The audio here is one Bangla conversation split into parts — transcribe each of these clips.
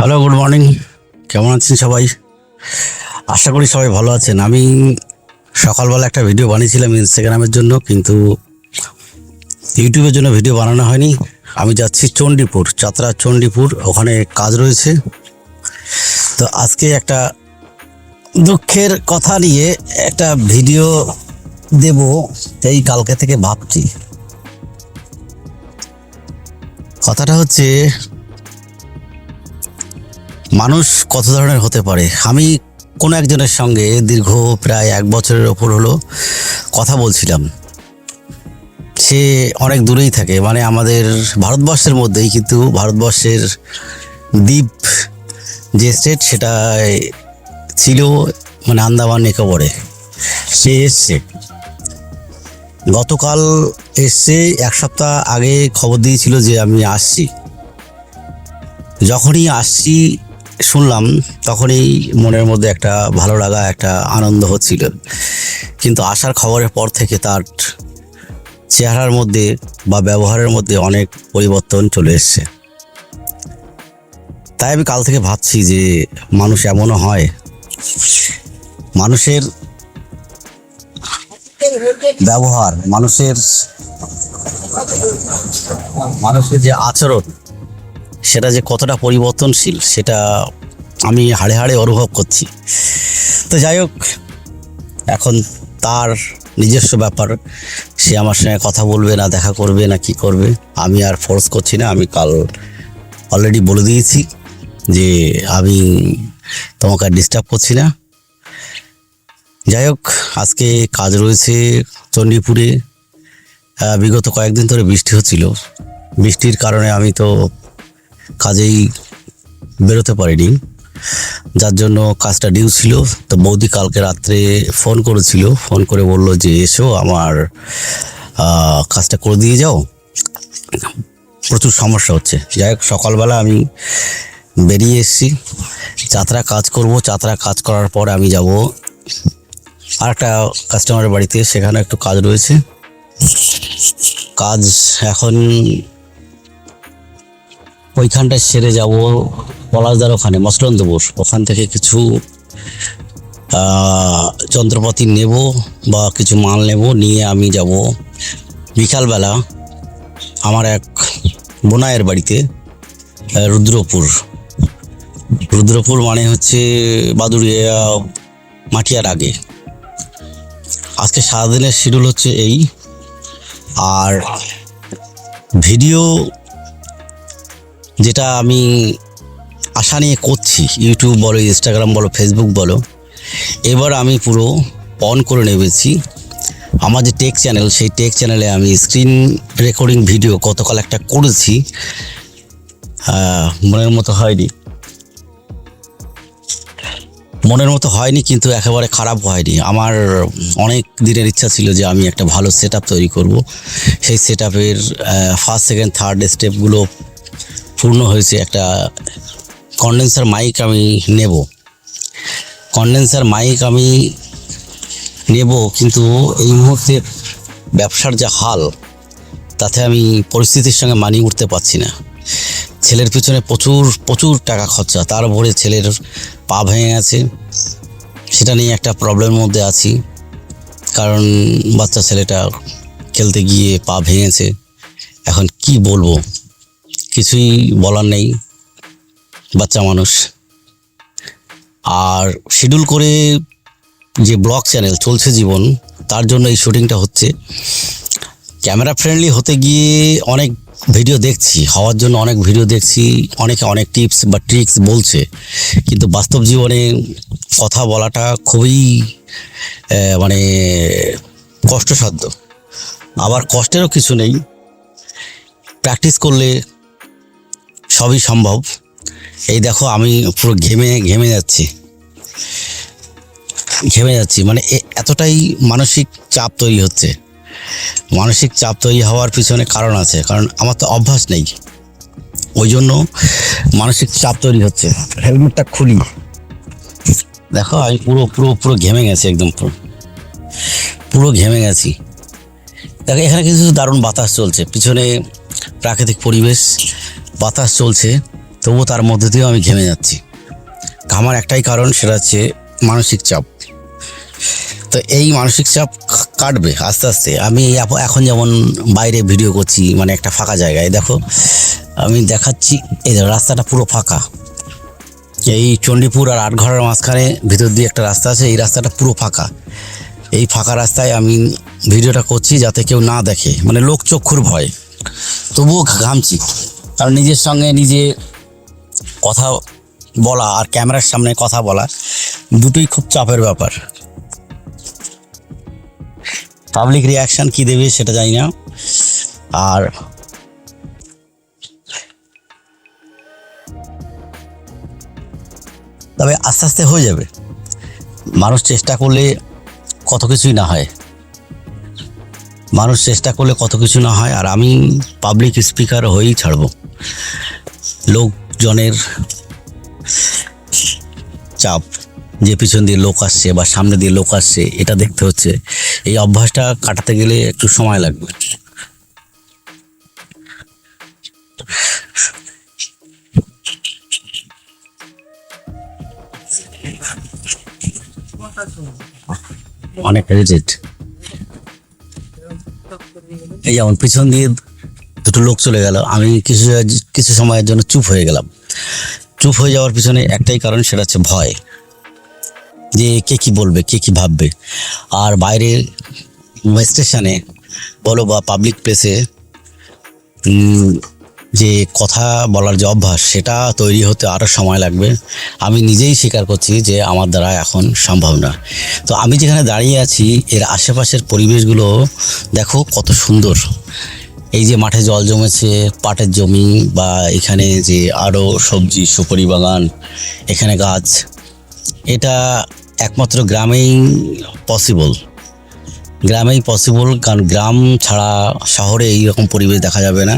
হ্যালো গুড মর্নিং কেমন আছেন সবাই? আশা করি সবাই ভালো আছেন। আমি সকালবেলা একটা ভিডিও বানিয়েছিলাম ইনস্টাগ্রামের জন্য, কিন্তু ইউটিউবের জন্য ভিডিও বানানো হয়নি। আমি যাচ্ছি চণ্ডীপুর চাতরা চণ্ডীপুর, ওখানে কাজ রয়েছে। তো আজকে একটা দুঃখের কথা নিয়ে একটা ভিডিও দেব, এই কালকে থেকে ভাবছি। কথাটা হচ্ছে মানুষ কত ধরনের হতে পারে? আমি কোনো একজনের সঙ্গে দীর্ঘ প্রায় এক বছরের ওপর হলো কথা বলছিলাম। সে অনেক দূরেই থাকে। মানে আমাদের ভারতবর্ষের মধ্যেই কিন্তু ভারতবর্ষের দ্বীপ যে স্টেট সেটা ছিল মানে আন্দামান নিকোবরে। সে এসছে। গতকাল এসছে এক সপ্তাহ আগে খবর দিয়েছিল যে আমি আসছি। যখনই আসছি শুনলাম তখনই মনের মধ্যে একটা ভালো লাগা, একটা আনন্দ হচ্ছিল। কিন্তু আসার খবরের পর থেকে তার চেহারার মধ্যে বা ব্যবহারের মধ্যে অনেক পরিবর্তন চলে এসছে। তাই আমি কাল থেকে ভাবছি যে মানুষ এমনও হয়। মানুষের ব্যবহার, মানুষের মানুষের যে আচরণ সেটা যে কতটা পরিবর্তনশীল, সেটা আমি হাড়ে হাড়ে অনুভব করছি। তো যাই হোক, এখন তার নিজস্ব ব্যাপার। সে আমার সঙ্গে কথা বলবে না, দেখা করবে না, কি করবে। আমি আর ফোর্স করছি না, আমি কাল অলরেডি বলে দিয়েছি যে আমি তোমাকে আর ডিস্টার্ব করছি না। যাই হোক, আজকে কাজ রয়েছে চণ্ডীপুরে। বিগত কয়েকদিন ধরে বৃষ্টি হচ্ছিল। বৃষ্টির কারণে আমি তো কাজেই বেরোতে পারিনি। যার জন্য কাজটা ডিউ ছিল। তো বৌদি কালকে রাত্রে ফোন করেছিল। ফোন করে বলল যে, এসো, আমার কাজটা করে দিয়ে যাও। প্রচুর সমস্যা হচ্ছে। যাই হোক, সকালবেলা আমি বেরিয়ে এসেছি। যাত্রা কাজ করব। যাত্রা কাজ করার পর আমি যাব আর একটা কাস্টমারের বাড়িতে। সেখানে একটু কাজ রয়েছে। কাজ এখন ওইখানটায় সেরে যাব পলাশদার ওখানে, মসলন্দপুর। ওখান থেকে কিছু যন্ত্রপাতি নেব বা কিছু মাল নেব, নিয়ে আমি যাব। বিকালবেলা আমার এক বোনায়ের বাড়িতে রুদ্রপুর। রুদ্রপুর মানে হচ্ছে বাদুড়িয়া মাটিয়ার আগে। আজকে সারাদিনের শিডিউল হচ্ছে এই। আর ভিডিও যেটা আমি আশা নিয়ে করছি ইউটিউব বলো ইনস্টাগ্রাম বলো ফেসবুক বলো, এবার আমি পুরো অন করে নেবেছি। আমার যে টেক চ্যানেল সেই টেক চ্যানেলে আমি স্ক্রিন রেকর্ডিং ভিডিও গতকাল একটা করেছি। মনের মতো হয়নি। মনের মতো হয়নি কিন্তু একেবারে খারাপ হয়নি। আমার অনেক দিনের ইচ্ছা ছিল যে আমি একটা ভালো সেট তৈরি করব। সেই সেট আপের ফার্স্ট সেকেন্ড থার্ড স্টেপগুলো পূর্ণ হয়েছে একটা কন্ডেন্সার মাইক আমি নেব। কন্ডেন্সার মাইক আমি নেব, কিন্তু এই মুহূর্তে ব্যবসার যা হাল, তাতে আমি পরিস্থিতির সঙ্গে মানিয়ে উঠতে পারছি না। ছেলের পিছনে প্রচুর প্রচুর টাকা খরচা, তার উপরে ছেলের পা ভেঙে গেছে। সেটা নিয়ে একটা প্রবলেমের মধ্যে আছি, কারণ বাচ্চা ছেলেটা খেলতে গিয়ে পা ভেঙেছে। এখন কি বলব? কিছুই বলার নেই, বাচ্চা মানুষ। আর শিডিউল করে যে ব্লগ চ্যানেল চলছে জীবন, তার জন্য এই শুটিংটা হচ্ছে। ক্যামেরা ফ্রেন্ডলি হতে গিয়ে অনেক ভিডিও দেখছি, হওয়ার জন্য অনেক ভিডিও দেখছি, অনেকে অনেক টিপস বা ট্রিক্স বলছে। কিন্তু বাস্তব জীবনে কথা বলাটা খুবই মানে কষ্টসাধ্য। আবার কষ্টেরও কিছু নেই। প্র্যাকটিস করলে সবই সম্ভব। এই দেখো, আমি পুরো ঘেমে ঘেমে যাচ্ছি। ঘেমে যাচ্ছি। মানে এতটাই মানসিক চাপ তৈরি হচ্ছে। মানসিক চাপ তৈরি হওয়ার পিছনে কারণ আছে, কারণ আমার তো অভ্যাস নেই। ওই জন্য মানসিক চাপ তৈরি হচ্ছে। হেলমেটটা খুলি। দেখো, আমি পুরো পুরো পুরো ঘেমে গেছি একদম পুরো। পুরো ঘেমে গেছি। দেখো, এখানে কিছু দারুণ বাতাস চলছে। পিছনে প্রাকৃতিক পরিবেশ বাতাস চলছে, তবুও তার মধ্যে দিয়েও আমি ঘেমে যাচ্ছি। ঘামার একটাই কারণ সেটা হচ্ছে মানসিক চাপ। তো এই মানসিক চাপ কাটবে আস্তে আস্তে। আমি এখন যেমন বাইরে ভিডিও করছি মানে একটা ফাঁকা জায়গায়, দেখো, আমি দেখাচ্ছি, এই রাস্তাটা পুরো ফাঁকা। এই চণ্ডীপুর আর আটঘরের মাঝখানে ভিতর দিয়ে একটা রাস্তা আছে, এই রাস্তাটা পুরো ফাঁকা। এই ফাঁকা রাস্তায় আমি ভিডিওটা করছি যাতে কেউ না দেখে মানে লোক চক্ষুর ভয়। তবুও ঘামছি। কারণ নিজের সঙ্গে নিজে কথা বলা আর ক্যামেরার সামনে কথা বলা দুটোই খুব চাপের ব্যাপার। পাবলিক রিয়াকশান কি দেবে সেটা জানি না। আর তবে আস্তে আস্তে হয়ে যাবে। মানুষ চেষ্টা করলে কত কিছুই না হয়। মানুষ চেষ্টা করলে কত কিছু না হয় আর আমি পাবলিক স্পিকার হয়েই ছাড়বো। লোকজনের চাপ যে পিছন দিয়ে লোক আসছে বা সামনে দিয়ে লোক আসছে, এটা দেখতে হচ্ছে। এই অভ্যাসটা কাটাতে গেলে একটু সময় লাগবে। অনেক হেরিটেড এই যেমন পিছন দিয়ে দুটো লোক চলে গেল। আমি কিছু কিছু সময়ের জন্য চুপ হয়ে গেলাম। চুপ হয়ে যাওয়ার পিছনে একটাই কারণ, সেটা হচ্ছে ভয়। যে কে কি বলবে, কে কি ভাববে। আর বাইরে স্টেশনে বলো বা পাবলিক প্লেসে যে কথা বলার যে অভ্যাস, সেটা তৈরি হতে আরও সময় লাগবে। আমি নিজেই স্বীকার করছি যে আমার দ্বারা এখন সম্ভব না। তো আমি যেখানে দাঁড়িয়ে আছি, এর আশেপাশের পরিবেশগুলো দেখো কত সুন্দর। এই যে মাঠে জল জমেছে, পাটের জমি বা এখানে যে আরও সবজি, সুপারি বাগান, এখানে গাছ, এটা একমাত্র গ্রামেই পসিবল গ্রামেই পসিবল কারণ গ্রাম ছাড়া শহরে এইরকম পরিবেশ দেখা যাবে না।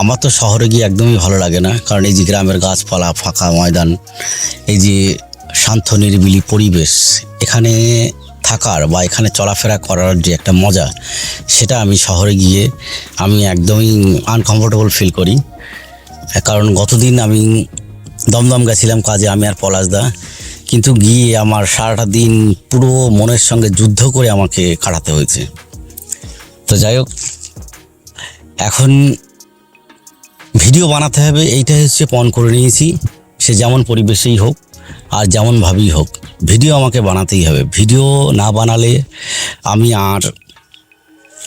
আমার তো শহরে গিয়ে একদমই ভালো লাগে না, কারণ এই যে গ্রামের গাছপালা, ফাঁকা ময়দান, এই যে শান্ত, নিরিবিলি পরিবেশ, এখানে থাকার বা এখানে চলাফেরা করার যে একটা মজা, সেটা আমি শহরে গিয়ে আমি একদমই আনকমফোর্টেবল ফিল করি। কারণ গতদিন আমি দমদম গেছিলাম কাজে, আমি আর পলাশদা কিন্তু গিয়ে আমার সারাটা দিন পুরো মনের সঙ্গে যুদ্ধ করে আমাকে কাটাতে হয়েছে। তো যাই হোক, এখন ভিডিও বানাতে হবে, এইটাই হচ্ছে পণ করে নিয়েছি। সে যেমন পরিবেশেই হোক আর যেমনভাবেই হোক। ভিডিও আমাকে বানাতেই হবে। ভিডিও না বানালে আমি আর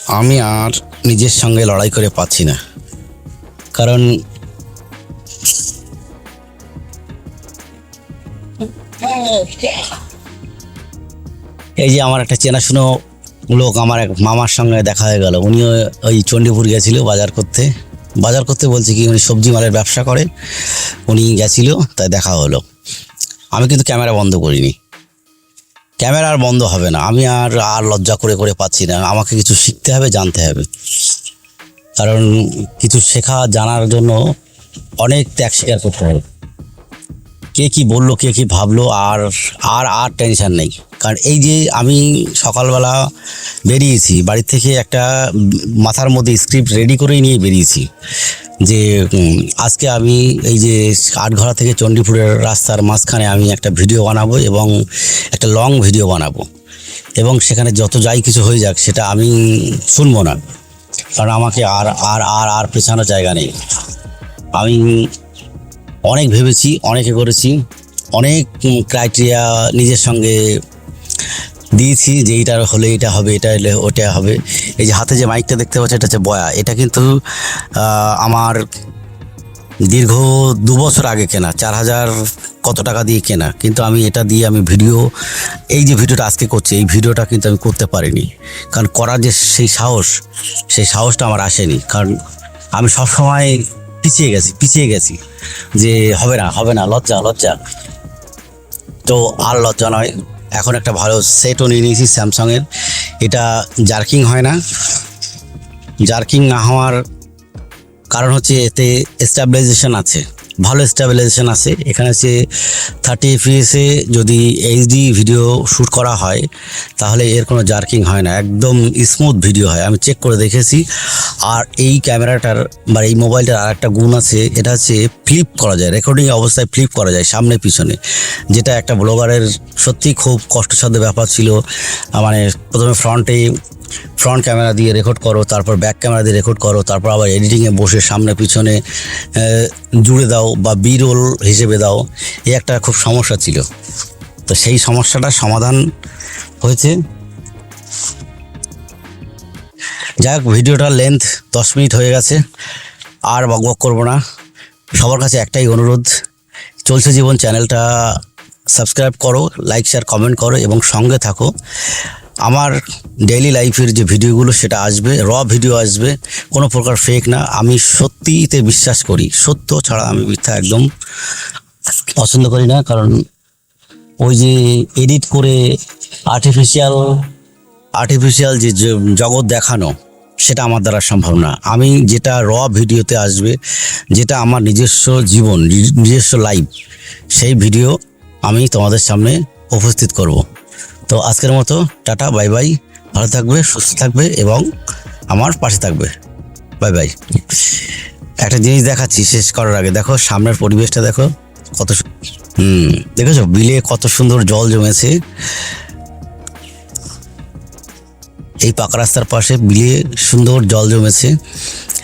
আমি আর নিজের সঙ্গে লড়াই করে পাচ্ছি না। কারণ এই যে আমার একটা চেনাশুনো লোক আমার এক মামার সঙ্গে দেখা হয়ে গেল। উনিও ওই চণ্ডীপুর গেছিল বাজার করতে। বাজার করতে বলছে কি, উনি সবজি মালের ব্যবসা করে। উনি গেছিল, তাই দেখা হলো। আমি কিন্তু ক্যামেরা বন্ধ করিনি। ক্যামেরা আর বন্ধ হবে না। আমি আর আর লজ্জা করে করে পাচ্ছি না। আমাকে কিছু শিখতে হবে, জানতে হবে। কারণ কিছু শেখা, জানার জন্য অনেক ত্যাগ স্বীকার করতে হবে। কে কি বলল, কে কি ভাবলো, আর আর আর টেনশন নেই। কারণ এই যে আমি সকালবেলা বেরিয়েছি বাড়ি থেকে একটা মাথার মধ্যে স্ক্রিপ্ট রেডি করেই নিয়ে বেরিয়েছি যে আজকে আমি এই যে আটঘরা থেকে চণ্ডীপুরের রাস্তার মাঝখানে আমি একটা ভিডিও বানাবো এবং একটা লং ভিডিও বানাবো। এবং সেখানে যত যাই কিছু হয়ে যাক, সেটা আমি শুনব না। কারণ আমাকে আর আর আর আর পেছানোর জায়গা নেই। আমি অনেক ভেবেছি, অনেকে করেছি। অনেক ক্রাইটেরিয়া নিজের সঙ্গে দিয়েছি যে এইটা হলে এটা হবে, এটা হলে ওটা হবে। এই যে হাতে যে মাইকটা দেখতে পাচ্ছ, এটা হচ্ছে বয়া। এটা কিন্তু আমার দীর্ঘ দু বছর আগে কেনা, চার হাজার কত টাকা দিয়ে কেনা। কিন্তু আমি এটা দিয়ে আমি ভিডিও, এই যে ভিডিওটা আজকে করছি, এই ভিডিওটা কিন্তু আমি করতে পারিনি। কারণ করার যে সেই সাহস, সেই সাহসটা আমার আসেনি। কারণ আমি সবসময় পিছিয়ে গেছি পিছিয়ে গেছি। যে হবে না হবে না, লজ্জা লজ্জা। তো আর লজ্জা নয়। এখন একটা ভালো সেটও নিয়ে নিয়েছি স্যামসাংয়ের। এটা জার্কিং হয় না। জার্কিং না হওয়ার কারণ হচ্ছে এতে স্ট্যাবিলাইজেশন আছে। ভালো স্টেবিলাইজেশন আছে। এখানে হচ্ছে থার্টি এফপিএসে যদি এইচডি ভিডিও শ্যুট করা হয়, তাহলে এর কোনো জার্কিং হয় না। একদম স্মুথ ভিডিও হয়। আমি চেক করে দেখেছি। আর এই ক্যামেরাটার বা এই মোবাইলটার আর একটা গুণ আছে। এটা হচ্ছে ফ্লিপ করা যায়। রেকর্ডিং অবস্থায় ফ্লিপ করা যায় সামনে পিছনে। যেটা একটা ব্লগারের সত্যি খুব কষ্টসাধ্য ব্যাপার ছিল। মানে প্রথমে ফ্রন্টে ফ্রন্ট ক্যামেরা দিয়ে রেকর্ড করো, তারপর ব্যাক ক্যামেরা দিয়ে রেকর্ড করো, তারপর আবার এডিটিংয়ে বসে সামনে পিছনে জুড়ে দাও বা বি রোল হিসেবে দাও, এ একটা খুব সমস্যা ছিল। তো সেই সমস্যাটার সমাধান হয়েছে। যাই হোক, ভিডিওটার লেন্থ দশ মিনিট হয়ে গেছে, আর বকবক করব না। সবার কাছে একটাই অনুরোধ, চলছে জীবন, চ্যানেলটা সাবস্ক্রাইব করো লাইক শেয়ার কমেন্ট করো এবং সঙ্গে থাকো। আমার ডেইলি লাইফের যে ভিডিওগুলো সেটা আসবে র ভিডিও আসবে, কোনো প্রকার ফেক না। আমি সত্যিতে বিশ্বাস করি, সত্য ছাড়া আমি মিথ্যা একদম পছন্দ করি না। কারণ ওই যে এডিট করে আর্টিফিশিয়াল আর্টিফিশিয়াল যে জগৎ দেখানো, সেটা আমার দ্বারা সম্ভব না। আমি যেটা র ভিডিওতে আসবে, যেটা আমার নিজস্ব জীবন নিজস্ব লাইফ সেই ভিডিও আমি তোমাদের সামনে উপস্থিত করব। তো আজকের মতো, টাটা, বাই বাই। ভালো থাকবে, সুস্থ থাকবে এবং আমার পাশে থাকবে। Bye bye. একটা জিনিস দেখাচ্ছি, শেষ করার আগে। দেখো, সামনের পরিবেশটা দেখো, কত হুম, দেখেছ? বিলে কত সুন্দর জল জমেছে। এই পাকা রাস্তার পাশে বিলে সুন্দর জল জমেছে।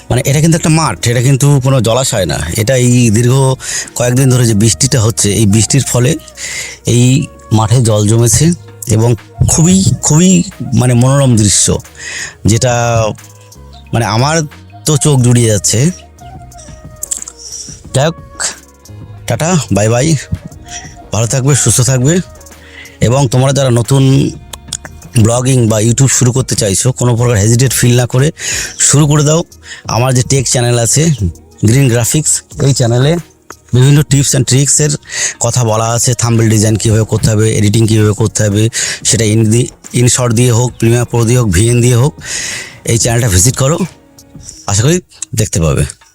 মানে এটা কিন্তু একটা মাঠ, এটা কিন্তু কোনো জলাশয় না। এটা এই দীর্ঘ কয়েকদিন ধরে যে বৃষ্টিটা হচ্ছে, এই বৃষ্টির ফলে এই মাঠে জল জমেছে। এবং খুবই খুবই মানে মনোরম দৃশ্য, যেটা মানে আমার তো চোখ জুড়িয়ে যাচ্ছে। যাই হোক, টাটা, বাই বাই। ভালো থাকবে, সুস্থ থাকবে। এবং তোমরা যারা নতুন ব্লগিং বা ইউটিউব শুরু করতে চাইছো, কোনো প্রকার হেজিটেট ফিল না করে শুরু করে দাও। আমার যে টেক চ্যানেল আছে গ্রিন গ্রাফিক্স এই চ্যানেলে বিভিন্ন টিপস অ্যান্ড ট্রিক্সের কথা বলা আছে থাম্বেল ডিজাইন কীভাবে করতে হবে, এডিটিং কীভাবে করতে হবে, সেটা ইন দি ইনশর্ট দিয়ে হোক প্রিমিয়ার প্রো দিয়ে হোক, ভিএন দিয়ে হোক, এই চ্যানেলটা ভিজিট করো, আশা করি দেখতে পাবে।